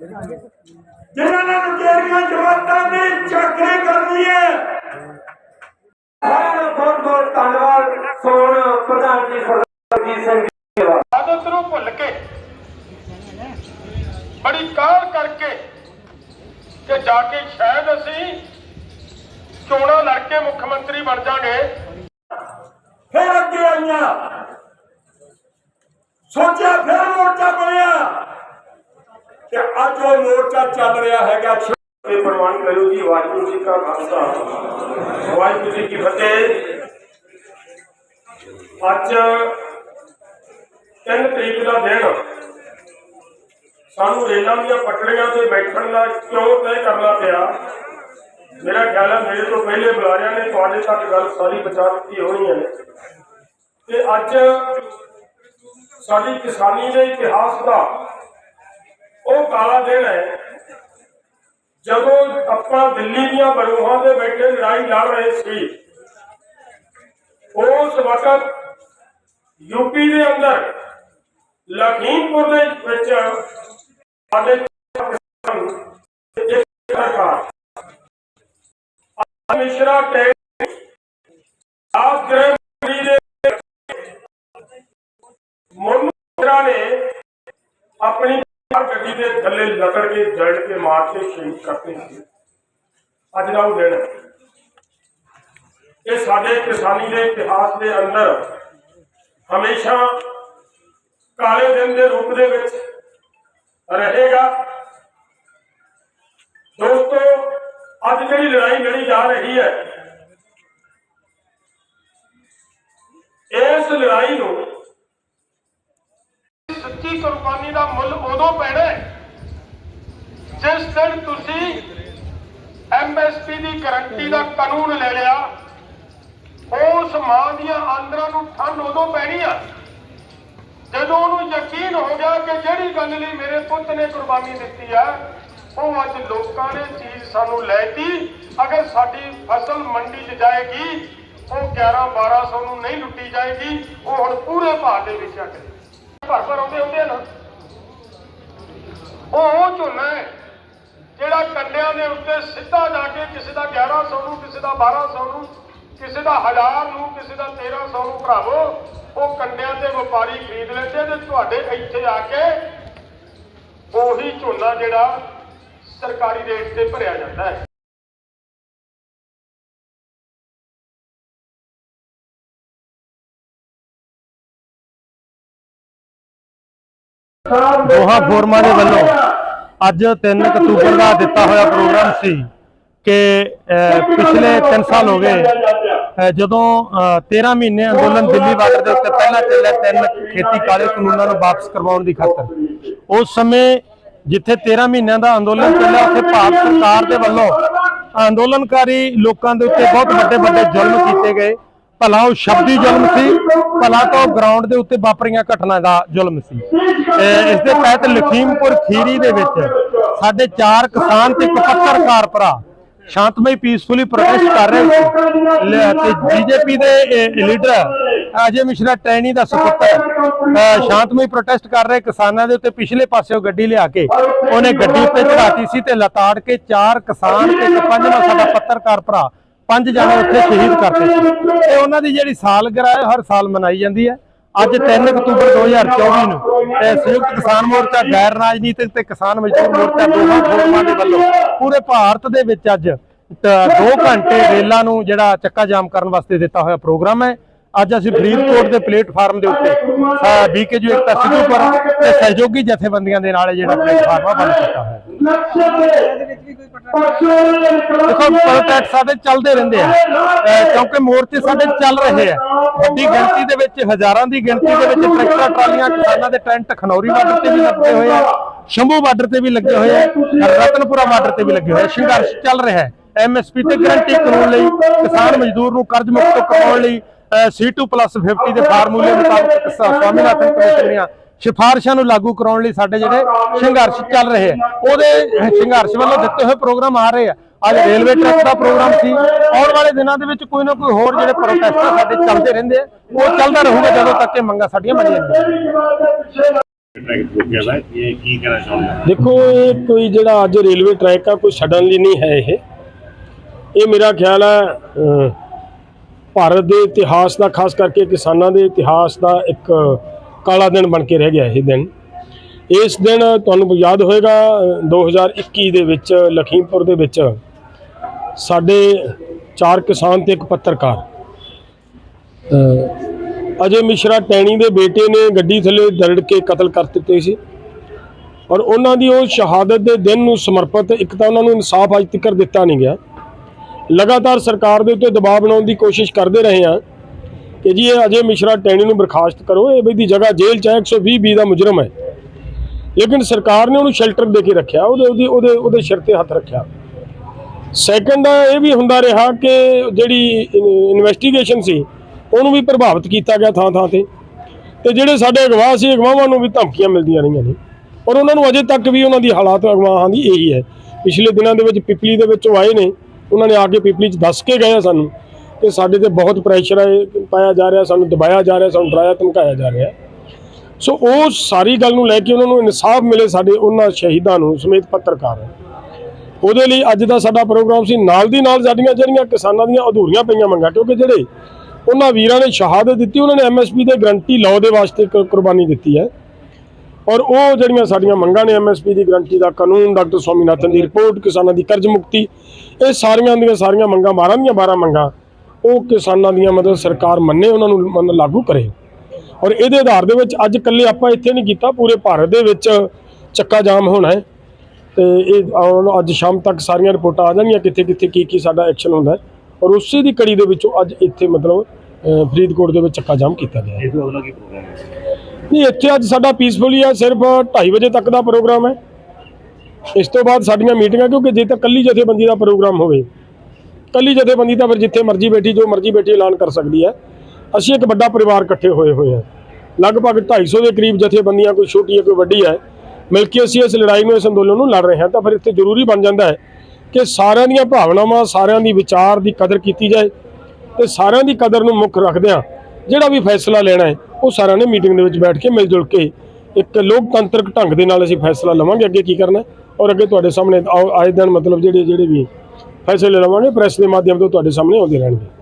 ਜਿਨ੍ਹਾਂ ਨੇ ਲੁਟੇਰੀਆਂ ਜਮਾਤਾਂ ਦੀ ਚਾਕਰੀ ਕਰਨੀ ਹੈ। ਦਾ ਬਹੁਤ ਬਹੁਤ ਧੰਨਵਾਦ। ਸੋਨ ਪ੍ਰਧਾਨ ਜੀ ਸਰਦਾਰ ਸਿੰਘ ਧੰਨਵਾਦ ਆਦਤ ਨੂੰ ਭੁੱਲ ਕੇ ਬੜੀ ਕਾਹਲ ਕਰਕੇ ਕਿ ਜਾ ਕੇ ਸ਼ਾਇਦ ਅਸੀਂ ਚੋਣਾਂ ਲੜ ਕੇ ਮੁੱਖ ਮੰਤਰੀ ਬਣ ਜਾਾਂਗੇ। ਫਿਰ ਅੱਗੇ ਆਈਆਂ। ਸੋਚਿਆ ਫਿਰ ਮੋਰਚਾ ਬਣਿਆ। ਅੱਜ ਉਹ ਮੋਰਚਾ ਚੱਲ ਰਿਹਾ ਹੈਗਾ। ਤੇ ਪ੍ਰਵਾਨ ਕਰੋ ਜੀ, ਵਾਹਿਗੁਰੂ ਜੀ ਕਾ ਖਾਲਸਾ। ਵਾਹਿਗੁਰੂ ਜੀ ਕੀ ਫਤਿਹ। ਅੱਜ 3 ਤਰੀਕ ਦਾ ਦਿਨ। ਸਾਨੂੰ ਰੇਲਾਂ ਦੀਆਂ ਪਟੜੀਆਂ ਤੇ ਬੈਠਣ ਦਾ ਕਿਉਂ ਤੈਅ ਕਰਨਾ ਪਿਆ? ਮੇਰਾ ਖਿਆਲ ਹੈ ਮੇਰੇ ਤੋਂ ਪਹਿਲੇ ਬੁਲਾਰਿਆਂ ਨੇ ਤੁਹਾਡੇ ਤੱਕ ਗੱਲ ਸਾਰੀ ਪਹੁੰਚਾ ਦਿੱਤੀ ਹੋਣੀ ਹੈ। ਤੇ ਅੱਜ ਸਾਡੀ ਕਿਸਾਨੀ ਦੇ ਇਤਿਹਾਸ ਦਾ ਉਹ ਕਾਲਾ ਦਿਨ ਹੈ। ਜਦੋਂ ਆਪਾਂ ਦਿੱਲੀ ਦੀਆਂ ਬਰੂਹਾਂ ਦੇ ਬੈਠੇ ਲੜਾਈ ਲੜ ਰਹੇ ਸੀ, ਉਸ ਵਕਤ ਯੂਪੀ ਦੇ ਅੰਦਰ ਲਖੀਮਪੁਰ ਦੇ ਵਿੱਚ ਸਾਡੇ ਸਰਕਾਰ ਮਿਸ਼ਰਾ ਟੈਕ ਆਪ ਗ੍ਰਹਿ ਮੰਤਰੀ ਦੇ ਮਨੁਰਾ ਨੇ ਆਪਣੀ ਗੱਡੀ ਦੇ ਥੱਲੇ ਲਕੜ ਕੇ, ਜੜ ਕੇ, ਮਾਰ ਕੇ ਸ਼ਹੀਦ ਕਰਤੇ ਸੀ। ਅੱਜ ਦਾ ਉਹ ਦਿਨ ਇਹ ਸਾਡੇ ਕਿਸਾਨੀ ਦੇ ਇਤਿਹਾਸ ਦੇ ਅੰਦਰ ਹਮੇਸ਼ਾ ਕਾਲੇ ਦਿਨ ਦੇ ਰੂਪ ਦੇ ਵਿੱਚ ਰਹੇਗਾ। ਦੋਸਤੋ, ਅੱਜ ਜਿਹੜੀ ਲੜਾਈ ਲੜੀ ਜਾ ਰਹੀ ਹੈ, ਇਸ ਲੜਾਈ ਨੂੰ ਸੱਚੀ ਕੁਰਬਾਨੀ ਦਾ ਮੁੱਲ ਉਦੋਂ ਪੈਣਾ ਜਿਸ ਦਿਨ ਤੁਸੀਂ ਐਮਐਸਪੀ ਦੀ ਗਾਰੰਟੀ ਦਾ ਕਾਨੂੰਨ ਲੈ ਲਿਆ। ਉਸ ਮਾਂ ਦੀਆਂ ਆਂਦਰਾਂ ਨੂੰ ਠੰਡ ਉਦੋਂ ਪੈਣੀ ਆ, ਜਦੋਂ ਉਹਨੂੰ ਯਕੀਨ ਹੋ ਗਿਆ ਕਿ ਜਿਹੜੀ ਗੱਲ ਲਈ ਮੇਰੇ ਪੁੱਤ ਨੇ ਕੁਰਬਾਨੀ ਦਿੱਤੀ ਆ, ਉਹ ਅੱਜ ਲੋਕਾਂ ਨੇ ਚੀਜ਼ ਸਾਨੂੰ ਲੈਤੀ। ਅਗਰ ਸਾਡੀ ਫਸਲ ਮੰਡੀ 'ਚ ਜਾਏਗੀ, ਉਹ 11 1200 ਨੂੰ ਨਹੀਂ ਲੁੱਟੀ ਜਾਏਗੀ, ਉਹ ਹੁਣ ਪੂਰੇ ਭਾਅ ਦੇ ਵਿੱਚ ਆ ਭਰ ਭਰ ਆਉਂਦੇ ਹੁੰਦੇ ਨਾ। ਉਹ ਝੋਨਾ ਹੈ, ਜਿਹੜਾ ਕੰਡਿਆਂ ਦੇ ਉੱਤੇ ਸਿੱਧਾ ਜਾ ਕੇ ਕਿਸੇ ਦਾ 1100 ਨੂੰ, ਕਿਸੇ ਦਾ 1200 ਨੂੰ, ਕਿਸੇ ਦਾ 1000 ਨੂੰ, ਕਿਸੇ ਦਾ 1300 ਨੂੰ ਭਰਾਵੋ, ਉਹ ਕੰਡਿਆਂ ਤੇ ਵਪਾਰੀ ਖਰੀਦ ਲੈਂਦੇ ਤੇ ਤੁਹਾਡੇ ਇੱਥੇ ਆ ਕੇ ਉਹੀ ਝੋਨਾ ਜਿਹੜਾ ਸਰਕਾਰੀ ਰੇਟ ਤੇ ਭਰਿਆ ਜਾਂਦਾ ਹੈ। ਦੋਹਾਂ ਫੋਰਮਾਂ ਦੇ ਵੱਲੋਂ ਅੱਜ 3 ਅਕਤੂਬਰ ਦਾ ਦਿੱਤਾ ਹੋਇਆ ਪ੍ਰੋਗਰਾਮ ਸੀ ਕਿ ਪਿਛਲੇ 3 ਸਾਲ ਹੋ ਗਏ ਜਦੋਂ ਅਹ, 13 ਮਹੀਨੇ ਅੰਦੋਲਨ ਦਿੱਲੀ ਬਾਰਡਰ ਦੇ ਉੱਤੇ ਪਹਿਲਾਂ ਚੱਲਿਆ ਤਿੰਨ ਖੇਤੀ ਕਾਲੇ ਕਾਨੂੰਨਾਂ ਨੂੰ ਵਾਪਸ ਕਰਵਾਉਣ ਦੀ ਖਾਤਰ। ਉਸ ਸਮੇਂ ਜਿੱਥੇ 13 ਮਹੀਨਿਆਂ ਦਾ ਅੰਦੋਲਨ ਚੱਲਿਆ ਉੱਥੇ ਭਾਰਤ ਸਰਕਾਰ ਦੇ ਵੱਲੋਂ ਅੰਦੋਲਨਕਾਰੀ ਲੋਕਾਂ ਦੇ ਉੱਤੇ ਬਹੁਤ ਵੱਡੇ ਵੱਡੇ ਜ਼ੁਲਮ ਕੀਤੇ ਗਏ। ਭਲਾ ਉਹ ਸ਼ਬਦੀ ਜ਼ੁਲਮ ਸੀ ਭਲਾ ਤਾਂ ਉਹ ਗਰਾਊਂਡ ਦੇ ਉੱਤੇ ਵਾਪਰੀਆਂ ਘਟਨਾ ਦਾ ਜ਼ੁਲਮ ਸੀ। ਇਸ ਦੇ ਤਹਿਤ ਲਖੀਮਪੁਰ ਖੀਰੀ ਦੇ ਵਿੱਚ ਸਾਡੇ ਚਾਰ ਕਿਸਾਨ ਤੇ ਇੱਕ ਪੱਤਰਕਾਰ ਭਰਾ ਸ਼ਾਂਤਮਈ ਪੀਸਫੁਲੀ ਪ੍ਰੋਟੈਸਟ ਕਰ ਰਹੇ ਸੀ। ਲ- ਤੇ ਬੀਜੇਪੀ ਦੇ ਲੀਡਰ ਅਜੇ ਮਿਸ਼ਰਾ ਟੈਣੀ ਦਾ ਸੁਪੁੱਤਰ ਸ਼ਾਂਤਮਈ ਪ੍ਰੋਟੈਸਟ ਕਰ ਰਹੇ ਕਿਸਾਨਾਂ ਦੇ ਉੱਤੇ ਪਿਛਲੇ ਪਾਸਿਓਂ ਗੱਡੀ ਲਿਆ ਕੇ ਉਹਨੇ ਗੱਡੀ ਉੱਤੇ ਚੜਾਤੀ ਸੀ ਤੇ ਲਤਾੜ ਕੇ ਚਾਰ ਕਿਸਾਨ ਤੇ ਇੱਕ ਪੰਜਵਾਂ ਸਾਡਾ ਪੱਤਰਕਾਰ ਭਰਾ ਪੰਜ ਜਣੇ ਉੱਥੇ ਸ਼ਹੀਦ ਕਰਤੇ ਸੀ। ਤੇ ਉਹਨਾਂ ਦੀ ਜਿਹੜੀ ਸਾਲਗਿਰਾ ਹੈ ਹਰ ਸਾਲ ਮਨਾਈ ਜਾਂਦੀ ਹੈ। ਅੱਜ 3 ਅਕਤੂਬਰ 2024 ਨੂੰ ਇਹ ਸੰਯੁਕਤ ਕਿਸਾਨ ਮੋਰਚਾ ਗੈਰ ਰਾਜਨੀਤਿਕ ਤੇ ਕਿਸਾਨ ਮਜ਼ਦੂਰ ਮੋਰਚਾ ਦੋਹਾਂ ਫੋਰਮਾਂ ਦੇ ਵੱਲੋਂ ਪੂਰੇ ਭਾਰਤ ਦੇ ਵਿੱਚ ਅੱਜ 2 ਘੰਟੇ ਰੇਲਾਂ ਨੂੰ ਜਿਹੜਾ ਚੱਕਾ ਜਾਮ ਕਰਨ ਵਾਸਤੇ ਦਿੱਤਾ ਹੋਇਆ ਪ੍ਰੋਗਰਾਮ ਹੈ। ਅੱਜ ਅਸੀਂ ਫਰੀਦਕੋਟ ਦੇ ਪਲੇਟਫਾਰਮ ਦੇ ਉੱਤੇ ਬੀਕੇਯੂ ਇੱਕ ਸਿੱਧੂਪੁਰ ਤੇ ਸਹਿਯੋਗੀ ਜਥੇਬੰਦੀਆਂ ਦੇ ਨਾਲ ਜਿਹੜਾ ਪਲੇਟਫਾਰਮ ਆ ਕੀਤਾ ਹੋਇਆ ਹੈ। ਦੇਖੋ ਪ੍ਰੋਟੈਸਟ ਸਾਡੇ ਚੱਲਦੇ ਰਹਿੰਦੇ ਆ। ਕਿਉਂਕਿ ਮੋਰਚੇ ਸਾਡੇ ਚੱਲ ਰਹੇ ਆ। ਵੱਡੀ ਗਿਣਤੀ ਦੇ ਵਿੱਚ ਹਜ਼ਾਰਾਂ ਦੀ ਗਿਣਤੀ ਦੇ ਵਿੱਚ ਟਰੈਕਟਰਾਂ ਟਰਾਲੀਆਂ ਕਿਸਾਨਾਂ ਦੇ ਟੈਂਟ ਖਨੌਰੀ ਬਾਰਡਰ ਤੇ ਵੀ ਲੱਗੇ ਹੋਏ ਆ। ਸ਼ੰਭੂ ਬਾਰਡਰ ਤੇ ਵੀ ਲੱਗੇ ਹੋਏ ਆ। ਰਤਨਪੁਰਾ ਬਾਰਡਰ ਤੇ ਵੀ ਲੱਗੇ ਹੋਏ ਆ। ਸੰਘਰਸ਼ ਚੱਲ ਰਿਹਾ ਹੈ। ਐਮਐਸਪੀ ਤੇ ਗਰੰਟੀ ਕਾਨੂੰਨ ਲਈ ਕਿਸਾਨ ਮਜ਼ਦੂਰ ਨੂੰ ਕਰਜ਼ ਮੁਕਤ ਕਰਵਾਉਣ ਲਈ C2+50 ਦੇ ਫਾਰਮੂਲੇ ਮੁਤਾਬਕ ਸਵਾਮੀਨਾਥਨ ਕਮਿਸ਼ਨ ਦੀਆਂ ਸਿਫਾਰਿਸ਼ਾਂ ਨੂੰ ਲਾਗੂ ਕਰਾਉਣ ਲਈ ਸਾਡੇ ਜਿਹੜੇ ਸੰਘਰਸ਼ ਚੱਲ ਰਹੇ ਆ। ਉਹਦੇ ਸੰਘਰਸ਼ ਵੱਲੋਂ ਦਿੱਤੇ ਹੋਏ ਪ੍ਰੋਗਰਾਮ ਆ ਰਹੇ ਆ। ਅੱਜ ਰੇਲਵੇ ਟਰੈਕ ਦਾ ਪ੍ਰੋਗਰਾਮ ਸੀ। ਆਉਣ ਵਾਲੇ ਦਿਨਾਂ ਦੇ ਵਿੱਚ ਕੋਈ ਨਾ ਕੋਈ ਹੋਰ ਜਿਹੜੇ ਪ੍ਰੋਟੈਸਟ ਸਾਡੇ ਚੱਲਦੇ ਰਹਿੰਦੇ ਆ। ਉਹ ਚੱਲਦਾ ਰਹੂਗਾ ਜਦੋਂ ਤੱਕ ਇਹ ਮੰਗਾਂ ਸਾਡੀਆਂ ਮੰਨੀਆਂ ਨਹੀਂ ਦੇਖੋ, ਇਹ ਕੋਈ ਜਿਹੜਾ ਅੱਜ ਰੇਲਵੇ ਟਰੈਕ ਆ, ਕੋਈ ਸਡਨਲੀ ਨਹੀਂ ਹੈ ਇਹ। ਇਹ ਮੇਰਾ ਖਿਆਲ ਹੈ ਭਾਰਤ ਦੇ ਇਤਿਹਾਸ ਦਾ, ਖਾਸ ਕਰਕੇ ਕਿਸਾਨਾਂ ਦੇ ਇਤਿਹਾਸ ਦਾ ਇੱਕ ਕਾਲਾ ਦਿਨ ਬਣ ਕੇ ਰਹਿ ਗਿਆ ਇਹ ਦਿਨ। ਇਸ ਦਿਨ ਤੁਹਾਨੂੰ ਯਾਦ ਹੋਏਗਾ ਅਹ, 2021 ਦੇ ਵਿੱਚ ਲਖੀਮਪੁਰ ਦੇ ਵਿੱਚ ਸਾਡੇ ਚਾਰ ਕਿਸਾਨ ਤੇ ਇੱਕ ਪੱਤਰਕਾਰ। ਅਜੇ ਮਿਸ਼ਰਾ ਟੈਣੀ ਦੇ ਬੇਟੇ ਨੇ ਗੱਡੀ ਥੱਲੇ ਦਰੜ ਕੇ ਕਤਲ ਕਰ ਦਿੱਤੇ ਸੀ ਔਰ ਉਹਨਾਂ ਦੀ ਉਹ ਸ਼ਹਾਦਤ ਦੇ ਦਿਨ ਨੂੰ ਸਮਰਪਿਤ ਇੱਕ ਤਾਂ ਉਹਨਾਂ ਨੂੰ ਇਨਸਾਫ ਅੱਜ ਤੱਕ ਦਿੱਤਾ ਨਹੀਂ ਗਿਆ। ਲਗਾਤਾਰ ਸਰਕਾਰ ਦੇ ਉੱਤੇ ਦਬਾਅ ਬਣਾਉਣ ਦੀ ਕੋਸ਼ਿਸ਼ ਕਰਦੇ ਰਹੇ ਆ ਕਿ ਜੀ ਇਹ ਅਜੇ ਮਿਸ਼ਰਾ ਟੈਣੀ ਨੂੰ ਬਰਖਾਸਤ ਕਰੋ, ਇਹ ਦੀ ਜਗ੍ਹਾ ਜੇਲ੍ਹ ਚ ਹੈ 120 ਬੀ ਦਾ ਮੁਜਰਮ ਹੈ। ਲੇਕਿਨ ਸਰਕਾਰ ਨੇ ਉਹਨੂੰ ਸ਼ੈਲਟਰ ਦੇ ਕੇ ਰੱਖਿਆ, ਉਹਦੇ ਉਹਦੇ ਉਹਦੇ ਉਹਦੇ ਸਿਰ ਤੇ ਹੱਥ ਰੱਖਿਆ। ਸੈਕੰਡ ਇਹ ਵੀ ਹੁੰਦਾ ਰਿਹਾ ਕਿ ਜਿਹੜੀ ਇਨਵੈਸਟੀਗੇਸ਼ਨ ਸੀ, ਉਹਨੂੰ ਵੀ ਪ੍ਰਭਾਵਿਤ ਕੀਤਾ ਗਿਆ ਥਾਂ ਥਾਂ ਤੇ। ਤੇ ਜਿਹੜੇ ਸਾਡੇ ਅਗਵਾ ਸੀ, ਅਗਵਾਹਾਂ ਨੂੰ ਵੀ ਧਮਕੀਆਂ ਮਿਲਦੀਆਂ ਰਹੀਆਂ ਨੇ। ਔਰ ਉਹਨਾਂ ਨੂੰ ਅਜੇ ਤੱਕ ਵੀ ਉਹਨਾਂ ਦੀ ਹਾਲਾਤ ਅਗਵਾਹਾਂ ਦੀ ਇਹੀ ਹੈ। ਪਿਛਲੇ ਦਿਨਾਂ ਦੇ ਵਿੱਚ ਪਿਪਲੀ ਦੇ ਵਿੱਚ ਆਏ ਨੇ, ਉਹਨਾਂ ਨੇ ਆ ਕੇ ਪਿਪਲੀ 'ਚ ਦੱਸ ਕੇ ਗਏ ਸਾਨੂੰ। ਕਿ ਸਾਡੇ ਤੇ ਬਹੁਤ ਪ੍ਰੈਸ਼ਰ ਹੈ ਪਾਇਆ ਜਾ ਰਿਹਾ, ਸਾਨੂੰ ਦਬਾਇਆ ਜਾ ਰਿਹਾ, ਸਾਨੂੰ ਡਰਾਇਆ, ਧਮਕਾਇਆ ਜਾ ਰਿਹਾ। ਸੋ ਉਹ ਸਾਰੀ ਗੱਲ ਨੂੰ ਲੈ ਕੇ ਉਹਨਾਂ ਨੂੰ ਇਨਸਾਫ ਮਿਲੇ ਸਾਡੇ ਉਹਨਾਂ ਸ਼ਹੀਦਾਂ ਨੂੰ, ਸਮੇਤ ਪੱਤਰਕਾਰ ਉਹਦੇ ਲਈ ਅੱਜ ਦਾ ਸਾਡਾ ਪ੍ਰੋਗਰਾਮ ਸੀ, ਨਾਲ ਦੀ ਨਾਲ ਸਾਡੀਆਂ ਜਿਹੜੀਆਂ ਕਿਸਾਨਾਂ ਦੀਆਂ ਅਧੂਰੀਆਂ ਪਈਆਂ ਮੰਗਾਂ, ਕਿਉਂਕਿ ਜਿਹੜੇ ਉਹਨਾਂ ਵੀਰਾਂ ਨੇ ਸ਼ਹਾਦਤ ਦਿੱਤੀ, ਉਹਨਾਂ ਨੇ ਐਮਐਸਪੀ ਦੇ ਗਰੰਟੀ ਲਾਅ ਦੇ ਵਾਸਤੇ ਕ- ਕੁਰਬਾਨੀ ਦਿੱਤੀ ਹੈ। ਔਰ ਉਹ ਜਿਹੜੀਆਂ ਸਾਡੀਆਂ ਮੰਗਾਂ ਨੇ ਐਮਐਸਪੀ ਦੀ ਗਰੰਟੀ ਦਾ, ਕਾਨੂੰਨ, ਡਾਕਟਰ ਸਵਾਮੀਨਾਥਨ ਦੀ ਰਿਪੋਰਟ ਕਿਸਾਨਾਂ ਦੀ ਕਰਜ਼ ਮੁਕਤੀ, ਇਹ ਸਾਰੀਆਂ ਦੀਆਂ ਸਾਰੀਆਂ ਮੰਗਾਂ 12 ਦੀਆਂ 12 ਮੰਗਾਂ ਉਹ ਕਿਸਾਨਾਂ ਦੀਆਂ ਮਤਲਬ ਸਰਕਾਰ ਮੰਨੇ ਉਹਨਾਂ ਨੂੰ ਮੰਨ ਲਾਗੂ ਕਰੇ। ਔਰ ਇਹਦੇ ਆਧਾਰ ਦੇ ਵਿੱਚ ਅੱਜ ਇਕੱਲੇ ਆਪਾਂ ਇੱਥੇ ਨਹੀਂ ਕੀਤਾ ਪੂਰੇ ਭਾਰਤ ਦੇ ਵਿੱਚ ਚੱਕਾ ਜਾਮ ਹੋਣਾ ਹੈ। ਤੇ ਇਹ ਅੱਜ ਸ਼ਾਮ ਤੱਕ ਸਾਰੀਆਂ ਰਿਪੋਰਟਾਂ ਆ ਜਾਣਗੀਆਂ ਕਿੱਥੇ ਕਿੱਥੇ ਕੀ ਕੀ ਸਾਡਾ ਐਕਸ਼ਨ ਹੁੰਦਾ ਹੈ। ਔਰ ਉਸੇ ਦੀ ਕੜੀ ਦੇ ਵਿੱਚੋਂ ਅੱਜ ਇੱਥੇ ਮਤਲਬ ਫਰੀਦਕੋਟ ਦੇ ਵਿੱਚ ਚੱਕਾ ਜਾਮ ਕੀਤਾ ਗਿਆ ਹੈ। ਇਸ ਤੋਂ ਅਗਲਾ ਕੀ ਪ੍ਰੋਗਰਾਮ ਹੈ? ਨਹੀਂ ਇੱਥੇ ਅੱਜ ਸਾਡਾ ਪੀਸਫੁਲੀ ਹੈ ਸਿਰਫ 2:30 ਵਜੇ ਤੱਕ ਦਾ ਪ੍ਰੋਗਰਾਮ ਹੈ। ਇਸ ਤੋਂ ਬਾਅਦ ਸਾਡੀਆਂ ਮੀਟਿੰਗਾਂ ਕਿਉਂਕਿ ਜੇ ਤਾਂ ਕੱਲੀ ਜਥੇਬੰਦੀ ਦਾ ਪ੍ਰੋਗਰਾਮ ਹੋਵੇ ਕੱਲੀ ਜਥੇਬੰਦੀ ਤਾਂ ਫਿਰ ਜਿੱਥੇ ਮਰਜ਼ੀ ਬੈਠੀ, ਜੋ ਮਰਜ਼ੀ ਬੈਠੀ ਐਲਾਨ ਕਰ ਸਕਦੀ ਹੈ। ਅਸੀਂ ਇੱਕ ਵੱਡਾ ਪਰਿਵਾਰ ਇਕੱਠੇ ਹੋਏ ਹੋਏ ਹਾਂ। ਲਗਭਗ 250 ਦੇ ਕਰੀਬ ਜਥੇਬੰਦੀਆਂ, ਕੋਈ ਛੋਟੀ ਹੈ, ਕੋਈ ਵੱਡੀ ਹੈ, ਮਿਲ ਕੇ ਅਸੀਂ ਇਸ ਲੜਾਈ ਨੂੰ, ਇਸ ਅੰਦੋਲਨ ਨੂੰ ਲੜ ਰਹੇ ਹਾਂ। ਤਾਂ ਫਿਰ ਇੱਥੇ ਜ਼ਰੂਰੀ ਬਣ ਜਾਂਦਾ ਹੈ ਕਿ ਸਾਰਿਆਂ ਦੀਆਂ ਭਾਵਨਾਵਾਂ, ਸਾਰਿਆਂ ਦੀ ਵਿਚਾਰ ਦੀ ਕਦਰ ਕੀਤੀ ਜਾਏ ਤੇ ਸਾਰਿਆਂ ਦੀ ਕਦਰ ਨੂੰ ਮੁੱਖ ਰੱਖਦਿਆਂ ਜਿਹੜਾ ਵੀ ਫੈਸਲਾ ਲੈਣਾ ਹੈ, ਉਹ ਸਾਰਿਆਂ ਨੇ ਮੀਟਿੰਗ ਦੇ ਵਿੱਚ ਬੈਠ ਕੇ ਮਿਲ ਜੁਲ ਕੇ ਇੱਕ ਲੋਕਤੰਤਰਕ ਢੰਗ ਦੇ ਨਾਲ ਅਸੀਂ ਫੈਸਲਾ ਲਵਾਂਗੇ। ਅੱਗੇ ਕੀ ਕਰਨਾ ਔਰ ਅੱਗੇ ਤੁਹਾਡੇ ਸਾਹਮਣੇ ਆਏ ਦਿਨ ਮਤਲਬ ਜਿਹੜੇ ਜਿਹੜੇ ਵੀ ਫੈਸਲੇ ਲਵਾਂਗੇ ਪ੍ਰੈਸ ਦੇ ਮਾਧਿਅਮ ਤੋਂ ਤੁਹਾਡੇ ਸਾਹਮਣੇ ਆਉਂਦੇ ਰਹਿਣਗੇ।